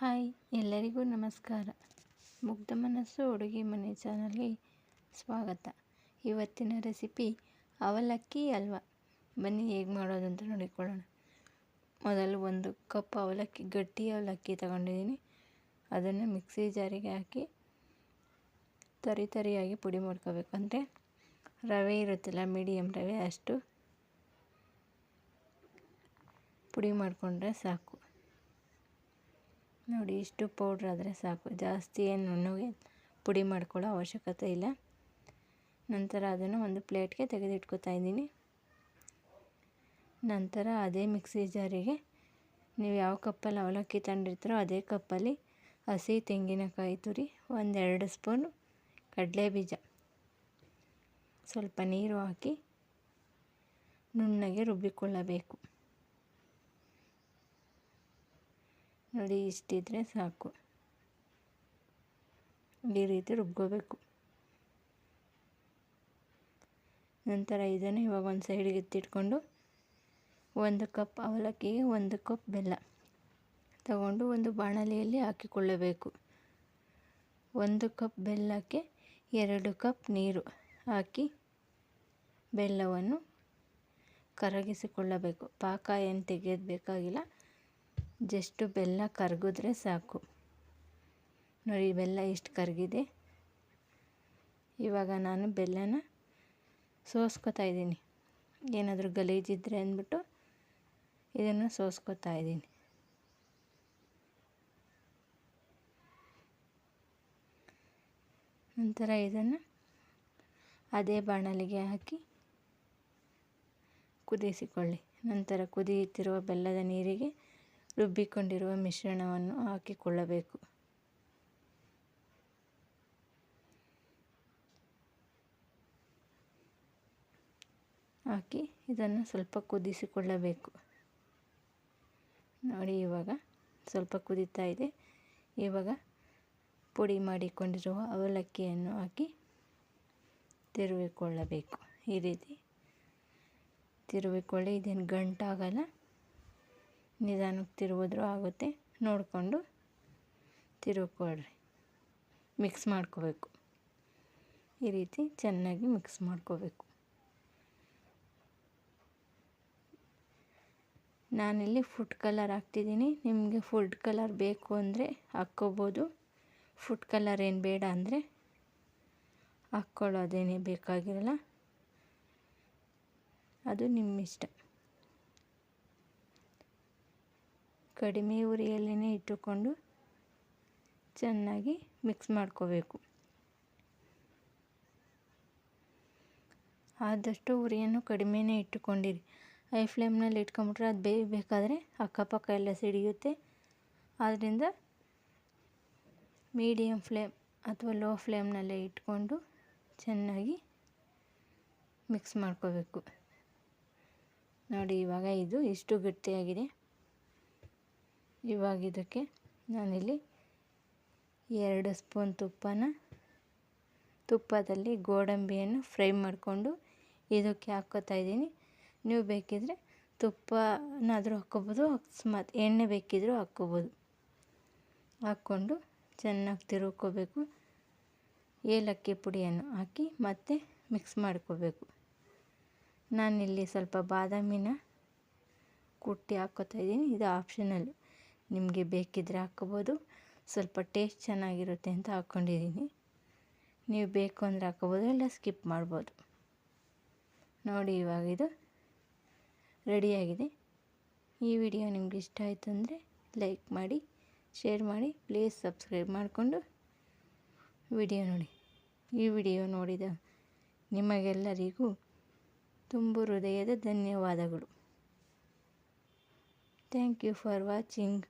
Hi, ಎಲ್ಲರಿಗೂ ನಮಸ್ಕಾರ. ಮುಗ್ಧ ಮನಸ್ಸು ಅಡುಗೆ ಮನೆ ಚಾನಲ್ಗೆ ಸ್ವಾಗತ. ಇವತ್ತಿನ ರೆಸಿಪಿ ಅವಲಕ್ಕಿ ಅಲ್ವ? ಬನ್ನಿ ಹೇಗೆ ಮಾಡೋದಂತ ನೋಡಿಕೊಳ್ಳೋಣ. ಮೊದಲು ಒಂದು ಕಪ್ ಅವಲಕ್ಕಿ, ಗಟ್ಟಿ ಅವಲಕ್ಕಿ ತಗೊಂಡಿದ್ದೀನಿ. ಅದನ್ನು ಮಿಕ್ಸಿ ಜಾರಿಗೆ ಹಾಕಿ ತರಿ ತರಿಯಾಗಿ ಪುಡಿ ಮಾಡ್ಕೋಬೇಕು. ಅಂದರೆ ರವೆ ಇರುತ್ತಲ್ಲ ಮೀಡಿಯಮ್ ರವೆ, ಅಷ್ಟು ಪುಡಿ ಮಾಡಿಕೊಂಡ್ರೆ ಸಾಕು. ನೋಡಿ, ಇಷ್ಟು ಪೌಡ್ರ್ ಆದರೆ ಸಾಕು. ಜಾಸ್ತಿ ಏನು ನುಣ್ಣಗೆ ಪುಡಿ ಮಾಡ್ಕೊಳ್ಳೋ ಅವಶ್ಯಕತೆ ಇಲ್ಲ. ನಂತರ ಅದನ್ನು ಒಂದು ಪ್ಲೇಟ್ಗೆ ತೆಗೆದಿಟ್ಕೊತಾ ಇದ್ದೀನಿ. ನಂತರ ಅದೇ ಮಿಕ್ಸಿ ಜಾರಿಗೆ ನೀವು ಯಾವ ಕಪ್ಪಲ್ಲಿ ಅವಲಕ್ಕಿ ತಂದಿರ್ತೀರೋ ಅದೇ ಕಪ್ಪಲ್ಲಿ ಹಸಿ ತೆಂಗಿನಕಾಯಿ ತುರಿ, ಒಂದೆರಡು ಸ್ಪೂನು ಕಡಲೆ ಬೀಜ. ಸ್ವಲ್ಪ ನೀರು ಹಾಕಿ ನುಣ್ಣಗೆ ರುಬ್ಬಿಕೊಳ್ಳಬೇಕು. ನೋಡಿ, ಇಷ್ಟಿದ್ರೆ ಸಾಕು. ಈ ರೀತಿ ರುಬ್ಕೋಬೇಕು. ನಂತರ ಇದನ್ನು ಇವಾಗ ಒಂದು ಸೈಡಿಗೆ ಎತ್ತಿಟ್ಕೊಂಡು ಒಂದು ಕಪ್ ಅವಲಕ್ಕಿಗೆ ಒಂದು ಕಪ್ ಬೆಲ್ಲ ತಗೊಂಡು ಒಂದು ಬಾಣಲೆಯಲ್ಲಿ ಹಾಕಿಕೊಳ್ಳಬೇಕು. ಒಂದು ಕಪ್ ಬೆಲ್ಲಕ್ಕೆ ಎರಡು ಕಪ್ ನೀರು ಹಾಕಿ ಬೆಲ್ಲವನ್ನು ಕರಗಿಸಿಕೊಳ್ಳಬೇಕು. ಪಾಕ ಏನು ತೆಗೆಯೋದು ಬೇಕಾಗಿಲ್ಲ. ಜಸ್ಟು ಬೆಲ್ಲ ಕರಗಿದ್ರೆ ಸಾಕು. ನೋಡಿ, ಬೆಲ್ಲ ಎಷ್ಟು ಕರಗಿದೆ. ಇವಾಗ ನಾನು ಬೆಲ್ಲನ ಸೋಸ್ಕೊತಾ ಇದ್ದೀನಿ. ಏನಾದರೂ ಗಲೀಜಿದ್ರೆ ಅಂದ್ಬಿಟ್ಟು ಇದನ್ನು ಸೋಸ್ಕೊತಾ ಇದ್ದೀನಿ. ನಂತರ ಇದನ್ನು ಅದೇ ಬಾಣಲಿಗೆ ಹಾಕಿ ಕುದಿಸಿಕೊಳ್ಳಿ. ನಂತರ ಕುದಿಯುತ್ತಿರುವ ಬೆಲ್ಲದ ನೀರಿಗೆ ರುಬ್ಬಿಕೊಂಡಿರುವ ಮಿಶ್ರಣವನ್ನು ಹಾಕಿಕೊಳ್ಳಬೇಕು. ಹಾಕಿ ಇದನ್ನು ಸ್ವಲ್ಪ ಕುದಿಸಿಕೊಳ್ಳಬೇಕು. ನೋಡಿ, ಇವಾಗ ಸ್ವಲ್ಪ ಕುದಿತಾ ಇದೆ. ಇವಾಗ ಪುಡಿ ಮಾಡಿಕೊಂಡಿರುವ ಅವಲಕ್ಕಿಯನ್ನು ಹಾಕಿ ತಿರುವಿಕೊಳ್ಳಬೇಕು. ಈ ರೀತಿ ತಿರುವಿಕೊಳ್ಳಿ, ಇದೇನು ಗಂಟಾಗಲ್ಲ. ನಿಧಾನಕ್ಕೆ ತಿರುವಿದ್ರೂ ಆಗುತ್ತೆ. ನೋಡಿಕೊಂಡು ತಿರುಗಿಕೊಳ್ರಿ. ಮಿಕ್ಸ್ ಮಾಡ್ಕೋಬೇಕು. ಈ ರೀತಿ ಚೆನ್ನಾಗಿ ಮಿಕ್ಸ್ ಮಾಡ್ಕೋಬೇಕು. ನಾನಿಲ್ಲಿ ಫುಡ್ ಕಲರ್ ಹಾಕ್ತಿದ್ದೀನಿ. ನಿಮಗೆ ಫುಡ್ ಕಲರ್ ಬೇಕು ಅಂದರೆ ಹಾಕ್ಕೋಬೋದು. ಫುಡ್ ಕಲರ್ ಏನು ಬೇಡ ಅಂದರೆ ಹಾಕ್ಕೊಳ್ಳೋದೇನೇ ಬೇಕಾಗಿರಲ್ಲ. ಅದು ನಿಮ್ಮ ಇಷ್ಟ ಕಡಿಮೆ ಉರಿಯಲ್ಲೇ ಇಟ್ಟುಕೊಂಡು ಚೆನ್ನಾಗಿ ಮಿಕ್ಸ್ ಮಾಡ್ಕೋಬೇಕು. ಆದಷ್ಟು ಉರಿಯನ್ನು ಕಡಿಮೆನೇ ಇಟ್ಟುಕೊಂಡಿರಿ. ಹೈ ಫ್ಲೇಮ್ನಲ್ಲಿ ಇಟ್ಕೊಂಬಿಟ್ರೆ ಅದು ಬೇಯಬೇಕಾದ್ರೆ ಅಕ್ಕಪಕ್ಕ ಎಲ್ಲ ಸಿಡಿಯುತ್ತೆ. ಆದ್ದರಿಂದ ಮೀಡಿಯಮ್ ಫ್ಲೇಮ್ ಅಥವಾ ಲೋ ಫ್ಲೇಮ್ನಲ್ಲೇ ಇಟ್ಕೊಂಡು ಚೆನ್ನಾಗಿ ಮಿಕ್ಸ್ ಮಾಡ್ಕೋಬೇಕು. ನೋಡಿ ಇವಾಗ ಇದು ಇಷ್ಟು ಗಟ್ಟಿಯಾಗಿದೆ. ಇವಾಗ ಇದಕ್ಕೆ ನಾನಿಲ್ಲಿ ಎರಡು ಸ್ಪೂನ್ ತುಪ್ಪನ ತುಪ್ಪದಲ್ಲಿ ಗೋಡಂಬಿಯನ್ನು ಫ್ರೈ ಮಾಡಿಕೊಂಡು ಇದಕ್ಕೆ ಹಾಕ್ಕೋತಾ ಇದ್ದೀನಿ. ನೀವು ಬೇಕಿದ್ರೆ ತುಪ್ಪನಾದರೂ ಹಾಕ್ಕೋಬೋದು ಅಕಸ್ಮಾತ್ ಎಣ್ಣೆ ಬೇಕಿದ್ದರೂ ಹಾಕ್ಕೋಬೋದು. ಹಾಕ್ಕೊಂಡು ಚೆನ್ನಾಗಿ ತಿರುಕೋಬೇಕು ಏಲಕ್ಕಿ ಪುಡಿಯನ್ನು ಹಾಕಿ ಮತ್ತೆ ಮಿಕ್ಸ್ ಮಾಡ್ಕೋಬೇಕು. ನಾನಿಲ್ಲಿ ಸ್ವಲ್ಪ ಬಾದಾಮಿನ ಕುಟ್ಟಿ ಹಾಕ್ಕೋತಾ ಇದ್ದೀನಿ. ಇದು ಆಪ್ಷನಲ್ಲು ನಿಮಗೆ ಬೇಕಿದ್ದರೆ ಹಾಕ್ಕೋಬೋದು. ಸ್ವಲ್ಪ ಟೇಸ್ಟ್ ಚೆನ್ನಾಗಿರುತ್ತೆ ಅಂತ ಹಾಕ್ಕೊಂಡಿದ್ದೀನಿ. ನೀವು ಬೇಕು ಅಂದರೆ ಹಾಕ್ಕೋಬೋದು, ಇಲ್ಲ ಸ್ಕಿಪ್ ಮಾಡ್ಬೋದು. ನೋಡಿ ಇವಾಗ ಇದು ರೆಡಿಯಾಗಿದೆ. ಈ ವಿಡಿಯೋ ನಿಮ್ಗೆ ಇಷ್ಟ ಆಯಿತು ಅಂದರೆ ಲೈಕ್ ಮಾಡಿ, ಶೇರ್ ಮಾಡಿ, ಪ್ಲೀಸ್ ಸಬ್ಸ್ಕ್ರೈಬ್ ಮಾಡಿಕೊಂಡು ವಿಡಿಯೋ ನೋಡಿ. ಈ ವಿಡಿಯೋ ನೋಡಿದ ನಿಮಗೆಲ್ಲರಿಗೂ ತುಂಬು ಹೃದಯದ ಧನ್ಯವಾದಗಳು. Thank you for watching.